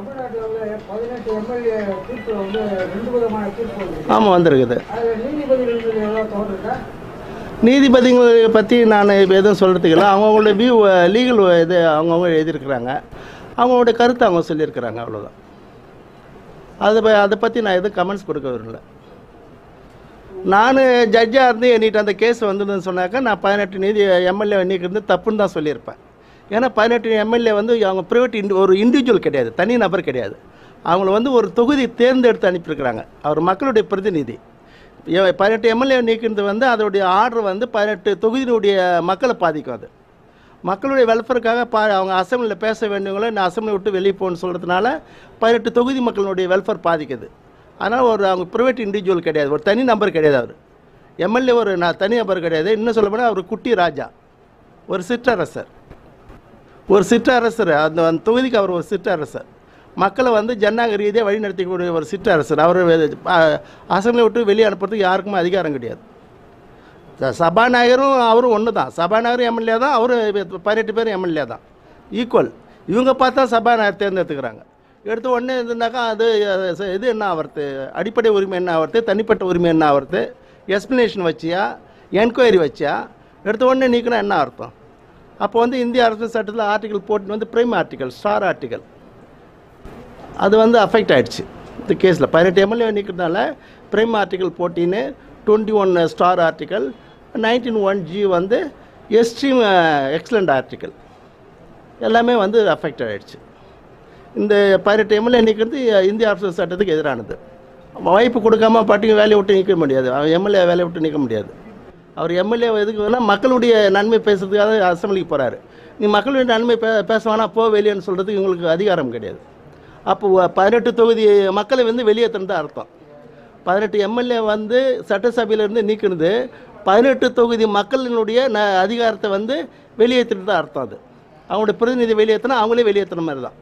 தமிழ்நாட்டில் உள்ள பதினெட்டு எம்எல்ஏ தீர்ப்பு வந்து ரெண்டு விதமான தீர்ப்பு வந்து ஆமாம் வந்திருக்குது. நீதிபதிகள் நீதிபதிகளை பற்றி நான் இப்போ எதுவும் சொல்கிறதுக்கு இல்லை. அவங்கவுங்களுடைய வியூ லீகல் இது அவங்கவுங்க எழுதியிருக்கிறாங்க. அவங்களுடைய கருத்தை அவங்க சொல்லியிருக்கிறாங்க அவ்வளோதான் அதை அதை பற்றி நான் எதுவும் கமெண்ட்ஸ் கொடுக்க விரும்பல. நான் ஜட்ஜாக இருந்து என்கிட்ட அந்த கேஸ் வந்ததுன்னு சொன்னாக்கா நான் பதினெட்டு நீதி எம்எல்ஏ நீக்கிறது தப்புன்னு தான் சொல்லியிருப்பேன். ஏன்னா பதினெட்டு எம்எல்ஏ வந்து அவங்க ப்ரைவேட் இண்டி ஒரு இண்டிவிஜுவல் கிடையாது தனி நபர் கிடையாது. அவங்கள வந்து ஒரு தொகுதி தேர்ந்தெடுத்து அனுப்பியிருக்கிறாங்க. அவர் மக்களுடைய பிரதிநிதி. பதினெட்டு எம்எல்ஏ நீக்கிறது வந்து அதோடைய ஆர்டர் வந்து பதினெட்டு தொகுதியினுடைய மக்களை பாதிக்கும் அது. மக்களுடைய வெல்ஃபேருக்காக பா அவங்க அசம்பிளியில் பேச வேண்டியவங்கள நான் அசம்பிளி விட்டு வெளியே போகணும்னு சொல்கிறதுனால பதினெட்டு தொகுதி மக்களுடைய வெல்ஃபேர் பாதிக்குது. அதனால் ஒரு அவங்க ப்ரைவேட் இண்டிவிஜுவல் கிடையாது ஒரு தனி நபர் கிடையாது அவர். எம்எல்ஏ ஒரு நான் தனி நபர் கிடையாது. இன்னும் சொல்ல போனால் அவர் குட்டி ராஜா. ஒரு சிற்றரசர். ஒரு சிற்றரசர் அந்த அந்த தொகுதிக்கு அவர் ஒரு சிற்றரசர். மக்களை வந்து ஜனநாயக ரீதியாக வழிநடத்தக்கூடிய ஒரு சிற்றரசர். அவர் அசம்பிளை விட்டு வெளியே அனுப்புறதுக்கு யாருக்குமே அதிகாரம் கிடையாது. சபாநாயகரும் அவரும் ஒன்று தான் சபாநாயகரும் எம்எல்ஏ தான் அவரும் பதினெட்டு பேரும் எம்எல்ஏ தான். ஈக்குவல் இவங்க பார்த்தா சபாநாயகர் தேர்ந்தெடுத்துக்கிறாங்க. எடுத்த உடனே இருந்தாக்கா அது இது என்ன ஆகிறது அடிப்படை உரிமை என்ன ஆகிறது தனிப்பட்ட உரிமை என்ன ஆகிறது எக்ஸ்ப்ளனேஷன் வச்சியா? என்கொயரி வச்சியா? எடுத்த உடனே நீக்கினா என்ன அர்த்தம்? அப்போ வந்து இந்திய அரசு சட்டத்தில் ஆர்டிக்கல் போட்டு வந்து பிரைம் ஆர்டிக்கல் ஸ்டார் ஆர்டிக்கல் அது வந்து அஃபெக்ட் ஆகிடுச்சு இந்த கேஸில் பதினெட்டு எம்எல்ஏ நிற்கிறதுனால பிரைம் ஆர்டிக்கல் போட்டின்னு twenty one star article nineteen one G வந்து எஸ்ட்ரீம் எக்ஸலண்ட் ஆர்டிக்கல் எல்லாமே வந்து அஃபெக்ட் ஆகிடுச்சு இந்த பதினெட்டு எம்எல்ஏ நிற்கிறது uh, இந்திய அரசு சட்டத்துக்கு எதிரானது. வாய்ப்பு கொடுக்காம பாட்டிங்க வேலையை விட்டு நிற்க முடியாது. எம்எல்ஏ வேலையை விட்டு நிற்க முடியாது. அவர் எம்எல்ஏ எதுக்கு வேணால் மக்களுடைய நன்மை பேசுறதுக்காக அசம்பிளிக்கு போகிறாரு நீ மக்களுடைய நன்மை பே பேச வேணாம் போ வெளியேன்னு சொல்கிறதுக்கு இவங்களுக்கு அதிகாரம் கிடையாது. அப்போ பதினெட்டு தொகுதி மக்களை வந்து வெளியேற்றுறது அர்த்தம். பதினெட்டு எம்எல்ஏ வந்து சட்டசபையிலேருந்து நீக்கினது பதினெட்டு தொகுதி மக்களினுடைய ந அதிகாரத்தை வந்து வெளியேற்றுறது தான் அர்த்தம் அது. அவங்களுடைய பிரதிநிதி வெளியேற்றினா அவங்களே வெளியேற்றுன மாதிரி தான்